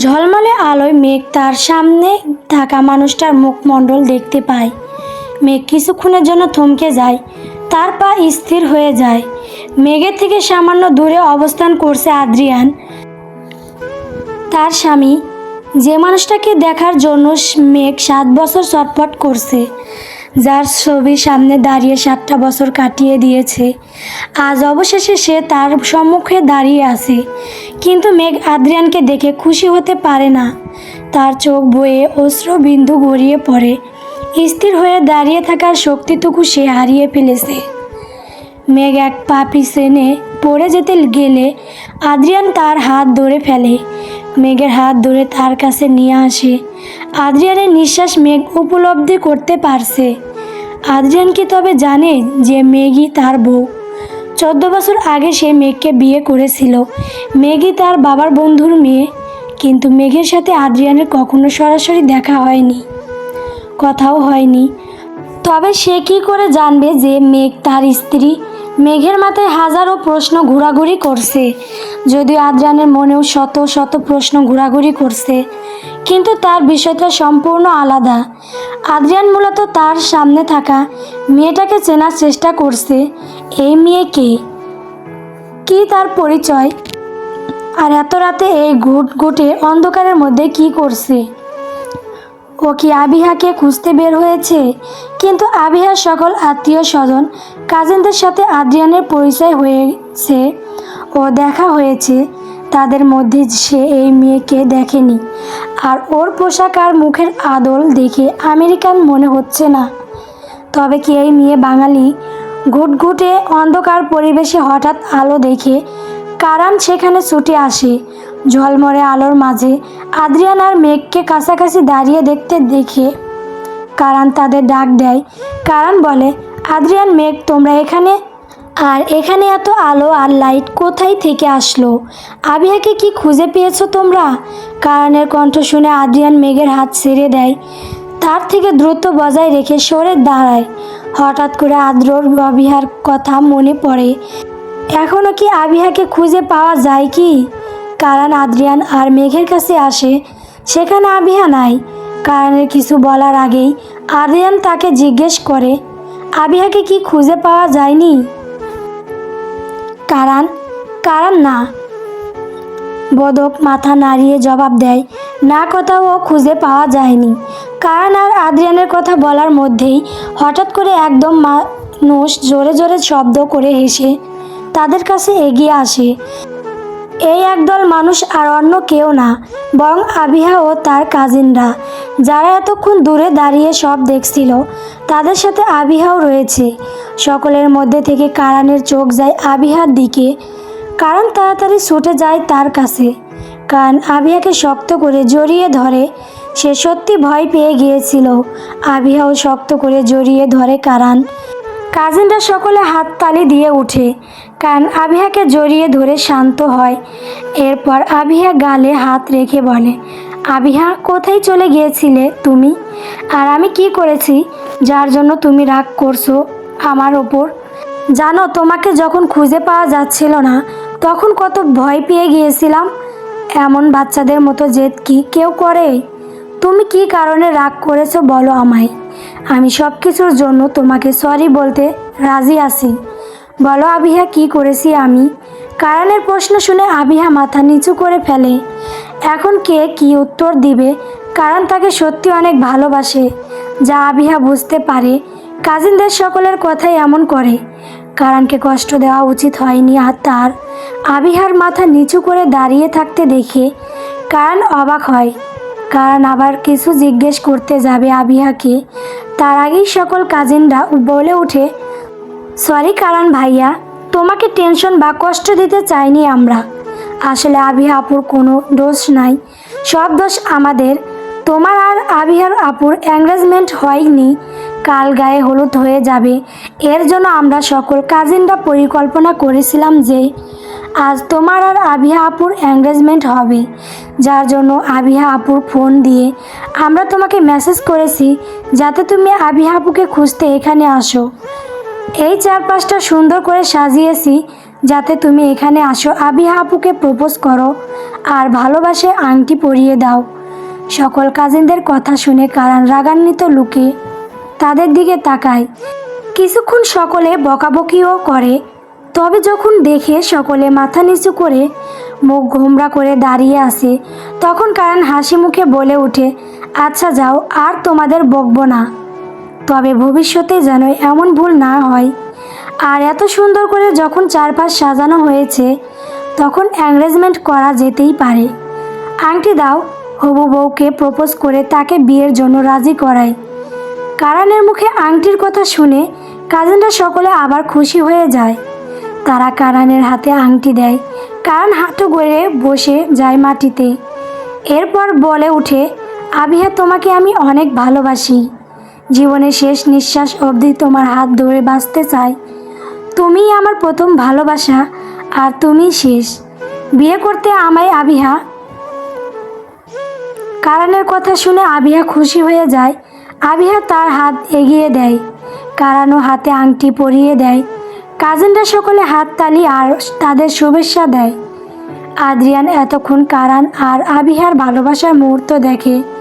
ঝলমলে আলোয় মেঘ তার সামনে থাকা মানুষটার মুখমণ্ডল দেখতে পায়। মেঘ কিছুক্ষণের জন্য থমকে যায়, তার পা স্থির হয়ে যায়। মেঘের থেকে সামান্য দূরে অবস্থান করছে আদ্রিয়ান। তার স্বামী, যে মানুষটাকে দেখার জন্য মেঘ সাত বছর ছটফট করছে। যার ছবির সামনে দাঁড়িয়ে সাতটা বছর কাটিয়ে দিয়েছে। আজ অবশেষে সে তার সম্মুখে দাঁড়িয়ে আছে। কিন্তু মেঘ আদ্রিয়ানকে দেখে খুশি হতে পারে না। তার চোখ বয়ে অশ্র বিন্দু গড়িয়ে পড়ে। স্থির হয়ে দাঁড়িয়ে থাকার শক্তিটুকু সে হারিয়ে ফেলেছে। মেঘ এক পা পিছনে পড়ে যেতে গেলে আদ্রিয়ান তার হাত ধরে ফেলে। মেঘের হাত ধরে তার কাছে নিয়ে আসে। আদ্রিয়ানের নিঃশ্বাস মেঘ উপলব্ধি করতে পারছে। আদ্রিয়ান কি তবে জানে যে মেঘই তার বউ? চোদ্দ বছর আগে সে মেঘকে বিয়ে করেছিল। মেঘই তার বাবার বন্ধুর মেয়ে। কিন্তু মেঘের সাথে আদ্রিয়ানের কখনো সরাসরি দেখা হয়নি, কথাও হয়নি। তবে সে কি করে জানবে যে মেঘ তার স্ত্রী? মেঘের মাথায় হাজারো প্রশ্ন ঘোরাঘুরি করছে। যদিও আদ্রানের মনেও শত শত প্রশ্ন ঘোরাঘুরি করছে, কিন্তু তার বিষয়টা সম্পূর্ণ আলাদা। আদ্রিয়ান মূলত তার সামনে থাকা মেয়েটাকে চেনার চেষ্টা করছে, এই মেয়েকে কি তার পরিচয়? আর এত রাতে এই ঘুট ঘুটে অন্ধকারের মধ্যে কি করছে? ও কি আবিহাকে খুঁজতে বের হয়েছে? কিন্তু আবিহার সকল আত্মীয় স্বজন কাজিনদের সাথে আদ্রিয়ানের পরিচয় হয়েছে ও দেখা হয়েছে। তাদের মধ্যে সে এই মেয়েকে দেখেনি। আর ওর পোশাক আর মুখের আদল দেখে আমেরিকান মনে হচ্ছে না। তবে কি এই মেয়ে বাঙালি? ঘুটঘুটে অন্ধকার পরিবেশে হঠাৎ আলো দেখে কারান সেখানে ছুটে আসে। ঝলমরে আলোর মাঝে আদ্রিয়ান আর মেঘকে কাছাকাছি দাঁড়িয়ে দেখতে দেখে কারান তাদের ডাক দেয়। কারান বলে আদ্রিয়ান মেঘ, তোমরা এখানে? আর এখানে এত আলো আর লাইট কোথায় থেকে আসলো? আবিয়াকে কি খুঁজে পেয়েছ তোমরা? কারণের কণ্ঠ শুনে আদ্রিয়ান মেঘের হাত ছেড়ে দেয়। তার থেকে দ্রুত বজায় রেখে সরে দাঁড়ায়। হঠাৎ করে আদ্রর অবিহার কথা মনে পড়ে। এখনও কি আবিহাকে খুঁজে পাওয়া যায় কি? কারণ আদ্রিয়ান আর মেঘের কাছে আসে, সেখানে আবিহা নাই। কারণের কিছু বলার আগেই আদ্রিয়ান তাকে জিজ্ঞেস করে আবিহাকে কি খুঁজে পাওয়া যায়নি? কারণ কারণ না। বদক মাথা নাড়িয়ে জবাব দেয়, না কোথাও খুঁজে পাওয়া যায়নি। কারণ আর আদ্রিয়ানের কথা বলার মধ্যেই হঠাৎ করে একদম মানুষ জোরে জোরে শব্দ করে হেসে তাদের কাছে এগিয়ে আসে। এই একদল মানুষ আর অন্য কেউ না, বরং আবিহা ও তার কাজিনরা। যারা এতক্ষণ দূরে দাঁড়িয়ে সব দেখছিল, তাদের সাথে আবিহাও রয়েছে। সকলের মধ্যে থেকে কারানের চোখ যায় আবিহার দিকে, কারণ তাড়াতাড়ি ছুটে যায় তার কাছে। কারণ আবিহাকে শক্ত করে জড়িয়ে ধরে, সে সত্যি ভয় পেয়ে গিয়েছিল। আবিহাও শক্ত করে জড়িয়ে ধরে কারান। কাজিনরা সকলে হাততালি দিয়ে উঠে কারণ আবিহাকে জড়িয়ে ধরে শান্ত হয়। এরপর আবিহা গালে হাত রেখে বলে, আবিহা, কোথায় চলে গিয়েছিলে তুমি? আর আমি কি করেছি যার জন্য তুমি রাগ করছ আমার ওপর? জানো, তোমাকে যখন খুঁজে পাওয়া যাচ্ছিল না, তখন কত ভয় পেয়ে গিয়েছিলাম। এমন বাচ্চাদের মতো জেদ কি কেউ করে? তুমি কি কারণে রাগ করেছ বলো আমায়। আমি সব কিছুর জন্য তোমাকে সরি বলতে রাজি আছি। বলো আবিহা, কি করেছি আমি? কারণের প্রশ্ন শুনে আবিহা মাথা নিচু করে ফেলে। এখন কে কি উত্তর দিবে? কারণ তাকে সত্যি অনেক ভালোবাসে, যা আবিহা বুঝতে পারে। কাজিনদের সকলের কথাই এমন করে। কারণকে কষ্ট দেওয়া উচিত হয়নি আর তার। আবিহার মাথা নিচু করে দাঁড়িয়ে থাকতে দেখে কারণ অবাক হয়। কারণ আবার কিছু জিজ্ঞেস করতে যাবে আবিহাকে। তার আগেই সকল কাজিনরা বলে ওঠে সরি কারণ ভাইয়া, তোমাকে টেনশন বা কষ্ট দিতে চাইনি আমরা। আসলে আবিহা আপুর কোনো দোষ নাই। সব দোষ আমাদের। তোমার আর আবিহার আপুর এঙ্গেজমেন্ট হয়নি। কাল গায়ে হলুদ হয়ে যাবে। এর জন্য আমরা সকল কাজিনরা পরিকল্পনা করেছিলাম যে আজ তোমার আর আবিহা আপুর এঙ্গেজমেন্ট হবে। যার জন্য আবিহা আপুর ফোন দিয়ে আমরা তোমাকে মেসেজ করেছি, যাতে তুমি আবিহা আপুকে খুঁজতে এখানে আসো। এই চারপাশটা সুন্দর করে সাজিয়েছি যাতে তুমি এখানে আসো। আবিহা আপুকে প্রপোজ করো আর ভালোবাসে আংটি পরিয়ে দাও। সকল কাজিনদের কথা শুনে কারণ রাগান্বিত লুকে তাদের দিকে তাকায়। কিছুক্ষণ সকলে বকাবকিও করে, তবে যখন দেখে সকলে মাথা নিচু করে মুখ ঘোমরা করে দাঁড়িয়ে আসে তখন কারণ হাসি মুখে বলে ওঠে আচ্ছা যাও, আর তোমাদের বকবো না। তবে ভবিষ্যতে যেন এমন ভুল না হয়। আর এত সুন্দর করে যখন চারপাশ সাজানো হয়েছে, তখন অ্যাঙ্গেজমেন্ট করা যেতেই পারে। আংটি দাও, হবু বউকে প্রপোজ করে তাকে বিয়ের জন্য রাজি করায় কারানের মুখে আংটির কথা শুনে কাজিনরা সকলে আবার খুশি হয়ে যায়। তারা কারানের হাতে আংটি দেয়, কারণ হাঁটু গড়ে বসে যায় মাটিতে। এরপর বলে উঠে আবিহা, তোমাকে আমি অনেক ভালোবাসি। জীবনের শেষ নিঃশ্বাস অবধি তোমার হাত ধরে বাঁচতে চাই। তুমিই আমার প্রথম ভালোবাসা, আর তুমি শেষ। বিয়ে করতে আমায় আবিহা। কারানের কথা শুনে আবিহা খুশি হয়ে যায়। আবিহা তার হাত এগিয়ে দেয়। কারানো হাতে আংটি পরিয়ে দেয়। কাজিনরা সকলে হাততালি আর তাদের শুভেচ্ছা দেয়। আদ্রিয়ান এতক্ষণ কারান আর আবিহার ভালোবাসার মুহূর্ত দেখে।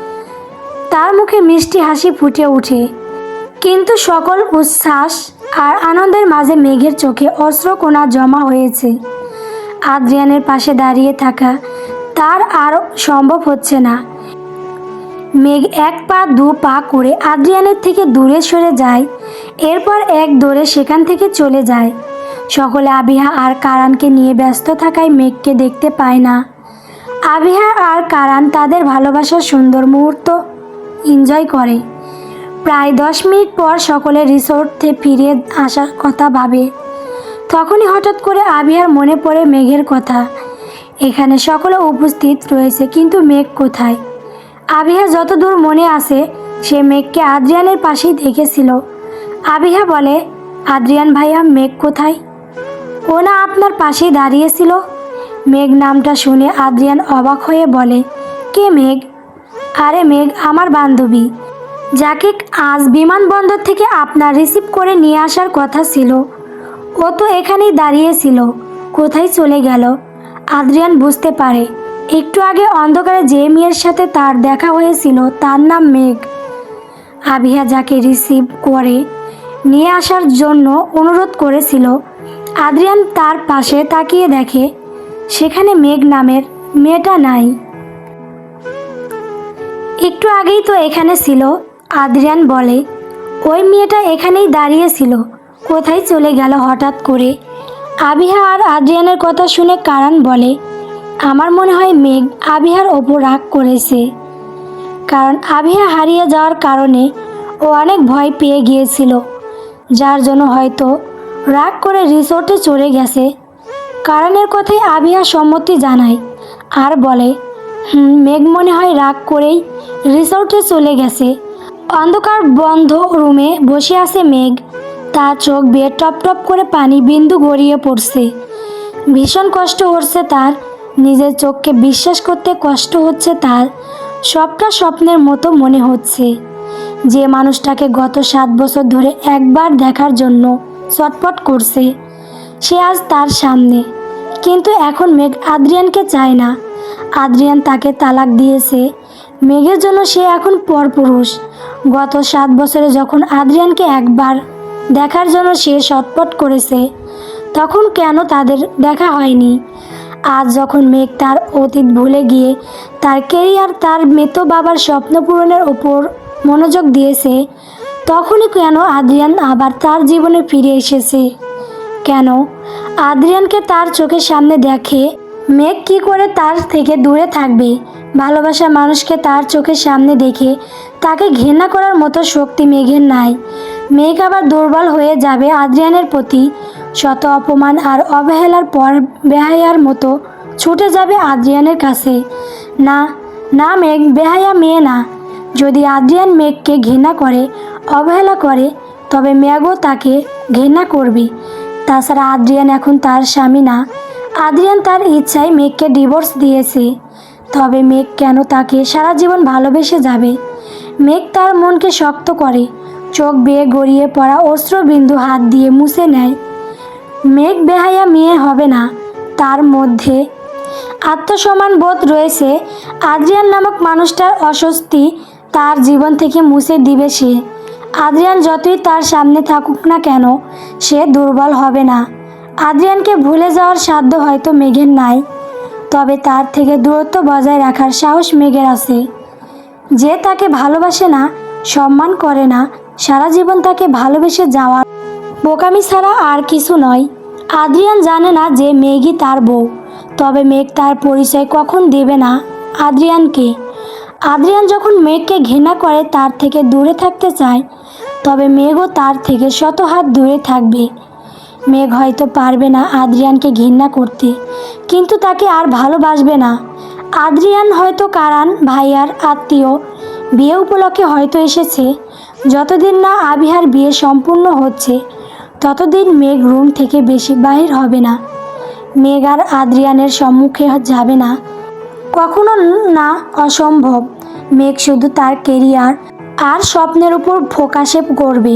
তার মুখে মিষ্টি হাসি ফুটে ওঠে। কিন্তু সকল উচ্ছ্বাস আর আনন্দের মাঝে মেঘের চোখে অস্ত্রকোনা জমা হয়েছে। আদ্রিয়ানের পাশে দাঁড়িয়ে থাকা তার আর সম্ভব হচ্ছে না। মেঘ এক পা দু পা করে আদ্রিয়ানের থেকে দূরে সরে যায়, এরপর এক দৌড়ে সেখান থেকে চলে যায়। সকলে আবিহা আর কারানকে নিয়ে ব্যস্ত থাকায় মেঘকে দেখতে পায় না। আবিহা আর কারান তাদের ভালোবাসার সুন্দর মুহূর্ত এনজয় করে। প্রায় দশ মিনিট পর সকলে রিসোর্টে ফিরে আসার কথা ভাবে। তখনই হঠাৎ করে আবিহার মনে পড়ে মেঘের কথা। এখানে সকলে উপস্থিত রয়েছে, কিন্তু মেঘ কোথায়? আবিহা যতদূর মনে আসে সে মেঘকে আদ্রিয়ানের পাশেই দেখেছিল। আবিহা বলে, আদ্রিয়ান ভাইয়া, মেঘ কোথায়? ও না আপনার পাশেই দাঁড়িয়েছিল। মেঘ নামটা শুনে আদ্রিয়ান অবাক হয়ে বলে, কে মেঘ? আরে মেঘ, আমার বান্ধবী। যাকে আজ বিমানবন্দর থেকে আপনার রিসিভ করে নিয়ে আসার কথা ছিল, ও তো এখানেই দাঁড়িয়েছিল, কোথায় চলে গেল? আদ্রিয়ান বুঝতে পারে। একটু আগে অন্ধকারে যে মেয়ের সাথে তার দেখা হয়েছিল, তার নাম মেঘ। আবিহা যাকে রিসিভ করে নিয়ে আসার জন্য অনুরোধ করেছিল, আদ্রিয়ান তার পাশে তাকিয়ে দেখে, সেখানে মেঘ নামের মেয়েটা নাই। একটু আগেই তো এখানে ছিল, আদ্রিয়ান বলে। ওই মেয়েটা এখানেই দাঁড়িয়ে ছিল, কোথায় চলে গেল হঠাৎ করে? আবিহা আর আদ্রিয়ানের কথা শুনে কারান বলে, আমার মনে হয় মেঘ আবিহার ওপর রাগ করেছে। কারণ আবিহা হারিয়ে যাওয়ার কারণে ও অনেক ভয় পেয়ে গিয়েছিল, যার জন্য হয়তো রাগ করে রিসোর্টে চলে গেছে। কারণের কথায় আবিহা সম্মতি জানায় আর বলে, হুম, মেঘ মনে হয় রাগ করেই রিসোর্টে চলে গেছে। অন্ধকার বন্ধ রুমে বসে আছে মেঘ। তার চোখ বেয়ে টপ টপ করে পানি বিন্দু গড়িয়ে পড়ছে। ভীষণ কষ্ট হচ্ছে তার। নিজের চোখকে বিশ্বাস করতে কষ্ট হচ্ছে তার। সবটা স্বপ্নের মতো মনে হচ্ছে। যে মানুষটাকে গত সাত বছর ধরে একবার দেখার জন্য চটপট করছে, সে আজ তার সামনে। কিন্তু এখন মেঘ আদ্রিয়ানকে চায় না। আদ্রিয়ান তাকে তালাক দিয়েছে। মেঘের জন্য সে এখন পরপুরুষ। গত সাত বছরে যখন আদ্রিয়ানকে একবার দেখার জন্য সে ছটপট করেছে, তখন কেন তাদের দেখা হয়নি? আজ যখন মেঘ তার অতীত ভুলে গিয়ে তার কেরিয়ার তার মৃত বাবার স্বপ্ন পূরণের ওপর মনোযোগ দিয়েছে, তখনই কেন আদ্রিয়ান আবার তার জীবনে ফিরে এসেছে? কেন? আদ্রিয়ানকে তার চোখের সামনে দেখে মেঘ কি করে তার থেকে দূরে থাকবে? ভালোবাসা মানুষকে তার চোখের সামনে দেখে তাকে ঘৃণা করার মতো শক্তি মেঘের নাই। মেঘ আবার দুর্বল হয়ে যাবে আদ্রিয়ানের প্রতি। শত অপমান আর অবহেলার পর বেহায়ার মতো ছুটে যাবে আদ্রিয়ানের কাছে। না না মেঘ, বেহায়া মেয়ে না। যদি আদ্রিয়ান মেঘকে ঘৃণা করে, অবহেলা করে, তবে মেঘও তাকে ঘৃণা করবে। তাছাড়া আদ্রিয়ান এখন তার স্বামী না। আদ্রিয়ান তার ইচ্ছায় মেঘকে ডিভোর্স দিয়েছে। তবে মেঘ কেন তাকে সারা জীবন ভালোবেসে যাবে? মেঘ তার মনকে শক্ত করে, চোখ বেয়ে গড়িয়ে পড়া অস্ত্রবিন্দু হাত দিয়ে মুছে নেয়। মেঘ বেহায়া মেয়ে হবে না, তার মধ্যে আত্মসম্মান বোধ রয়েছে। আদ্রিয়ান নামক মানুষটার অস্বস্তি তার জীবন থেকে মুছে দিবে সে। আদ্রিয়ান যতই তার সামনে থাকুক না কেন, সে দুর্বল হবে না। আদ্রিয়ানকে ভুলে যাওয়ার সাধ্য হয়তো মেঘের নাই, তবে তার থেকে দূরত্ব বজায় রাখার সাহস মেঘের আছে। যে তাকে ভালোবাসে না, সম্মান করে না, সারা জীবন তাকে ভালোবেসে যাওয়ার বোকামি ছাড়া আর কিছু নয়। আদ্রিয়ান জানে না যে মেঘই তার বউ, তবে মেঘ তার পরিচয় কখন দেবে না আদ্রিয়ানকে। আদ্রিয়ান যখন মেঘকে ঘৃণা করে তার থেকে দূরে থাকতে চায়, তবে মেঘও তার থেকে শত হাত দূরে থাকবে। মেঘ হয়তো পারবে না আদ্রিয়ানকে ঘৃণা করতে, কিন্তু তাকে আর ভালোবাসবে না। আদ্রিয়ান হয়তো কারান, ভাইয়ার আত্মীয়, বিয়ে উপলক্ষে হয়তো এসেছে। যতদিন না আবিহার বিয়ে সম্পূর্ণ হচ্ছে, ততদিন মেঘ রুম থেকে বেশি বাহির হবে না। মেঘ আর আদ্রিয়ানের সম্মুখে যাবে না। কখনো না অসম্ভব। মেঘ শুধু তার কেরিয়ার আর স্বপ্নের উপর ফোকাসে করবে।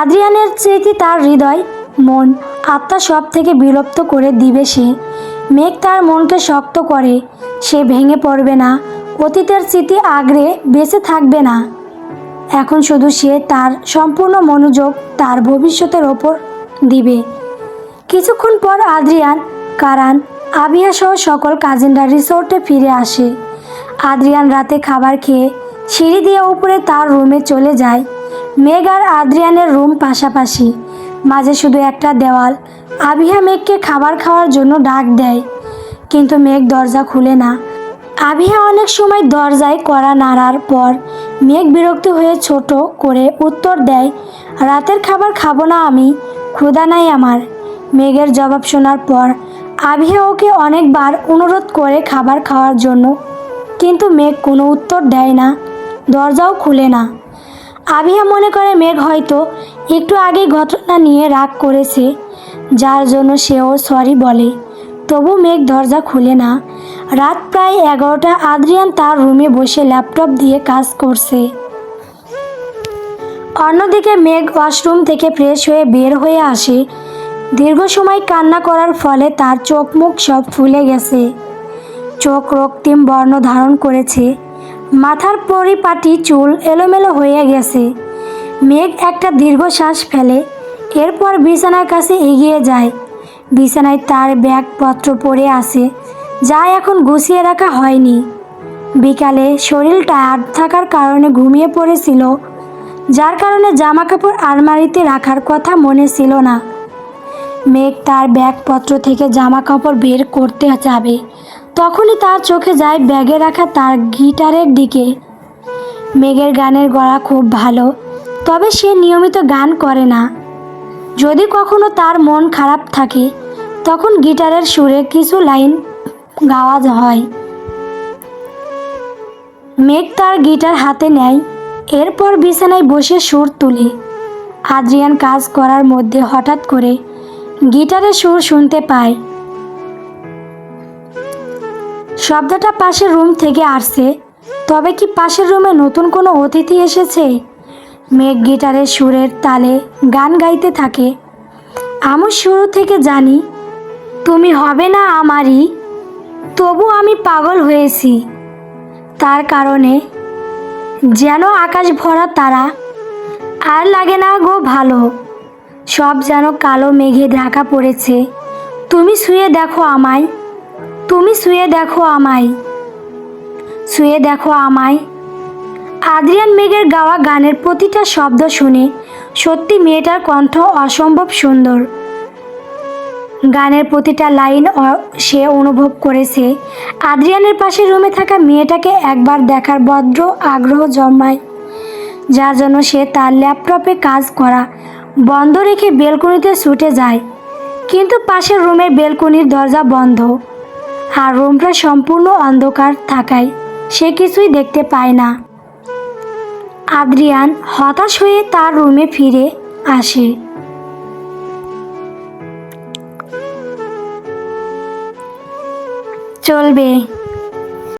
আদ্রিয়ানের স্মৃতি তার হৃদয়? মন আত্মা সব থেকে বিলুপ্ত করে দিবে সে। মেঘ তার মনকে শক্ত করে, সে ভেঙে পড়বে না। অতীতের স্মৃতি আগড়ে বেঁচে থাকবে না। এখন শুধু সে তার সম্পূর্ণ মনোযোগ তার ভবিষ্যতের ওপর দিবে। কিছুক্ষণ পর আদ্রিয়ান, কারান, আবিয়া সহ সকল কাজিনরা রিসোর্টে ফিরে আসে। আদ্রিয়ান রাতে খাবার খেয়ে সিঁড়ি দিয়ে উপরে তার রুমে চলে যায়। মেঘ আর আদ্রিয়ানের রুম পাশাপাশি। মাঝে শুধু একটা দেওয়াল। আবিহা মেঘকে খাবার খাওয়ার জন্য ডাক দেয়, কিন্তু মেঘ দরজা খুলে না। আবিহা অনেক সময় দরজায় কড়া নাড়ার পর মেঘ বিরক্ত হয়ে ছোট করে উত্তর দেয়, রাতের খাবার খাব না আমি, ক্ষুধা নাই আমার। মেঘের জবাব শোনার পর আবিহা ওকে অনেকবার অনুরোধ করে খাবার খাওয়ার জন্য, কিন্তু মেঘ কোনো উত্তর দেয় না। দরজাও খুলে না। আবিহা মনে করে মেঘ হয়তো একটু আগে ঘটনা নিয়ে রাগ করেছে, যার জন্য সেও সরি বলে। তবু মেঘ দরজা খুলে না। রাত প্রায় এগারোটা, আদ্রিয়ান তার রুমে বসে ল্যাপটপ দিয়ে কাজ করছে। অন্যদিকে মেঘ ওয়াশরুম থেকে ফ্রেশ হয়ে বের হয়ে আসে। দীর্ঘ সময় কান্না করার ফলে তার চোখ মুখ সব ফুলে গেছে। চোখ রক্তিম বর্ণ ধারণ করেছে। মাথার পরিপাটি চুল এলোমেলো হয়ে গেছে। মেঘ একটা দীর্ঘশ্বাস ফেলে, এরপর বিছানার কাছে এগিয়ে যায়। বিছানায় তার ব্যাগপত্র পড়ে আছে, যা এখন গুছিয়ে রাখা হয়নি। বিকালে শরীর টায়ার্ড থাকার কারণে ঘুমিয়ে পড়েছিল, যার কারণে জামা কাপড় আলমারিতে রাখার কথা মনে ছিল না। মেঘ তার ব্যাগপত্র থেকে জামা কাপড় বের করতে যাবে। তখনই তার চোখে যায় ব্যাগে রাখা তার গিটারের দিকে। মেঘের গানের গলা খুব ভালো, তবে সে নিয়মিত গান করে না। যদি কখনো তার মন খারাপ থাকে, তখন গিটারের সুরে কিছু লাইন গাওয়া হয়। মেঘ তার গিটার হাতে নেয়, এরপর বিছানায় বসে সুর তুলে। আদ্রিয়ান কাজ করার মধ্যে হঠাৎ করে গিটারের সুর শুনতে পায়। শব্দটা পাশের রুম থেকে আসছে। তবে কি পাশের রুমে নতুন কোনো অতিথি এসেছে? মেঘ গিটারের সুরের তালে গান গাইতে থাকে। আমি শুরু থেকে জানি, তুমি হবে না আমারই। তবু আমি পাগল হয়েছি। তার কারণে যেন আকাশ ভরা তারা, আর লাগে না গো ভালো। সব যেন কালো মেঘে ঢাকা পড়েছে। তুমি শুয়ে দেখো আমায়। তুমি শুয়ে দেখো আমায়। শুয়ে দেখো আমায়। আদ্রিয়ান মেঘের গাওয়া গানের প্রতিটা শব্দ শুনে সত্যি মেয়েটার কণ্ঠ অসম্ভব সুন্দর। গানের প্রতিটা লাইন সে অনুভব করেছে। আদ্রিয়ানের পাশে রুমে থাকা মেয়েটাকে একবার দেখার বদ্র আগ্রহ জন্মায় যার জন্য সে তার ল্যাপটপে কাজ করা বন্ধ রেখে বেলকনিতে ছুটে যায়। কিন্তু পাশের রুমের বেলকনির দরজা বন্ধ। আর রুমটা সম্পূর্ণ অন্ধকার থাকায় সে কিছুই দেখতে পায় না। আদ্রিয়ান হতাশ হয়ে তার রুমে ফিরে আসে। চলবে।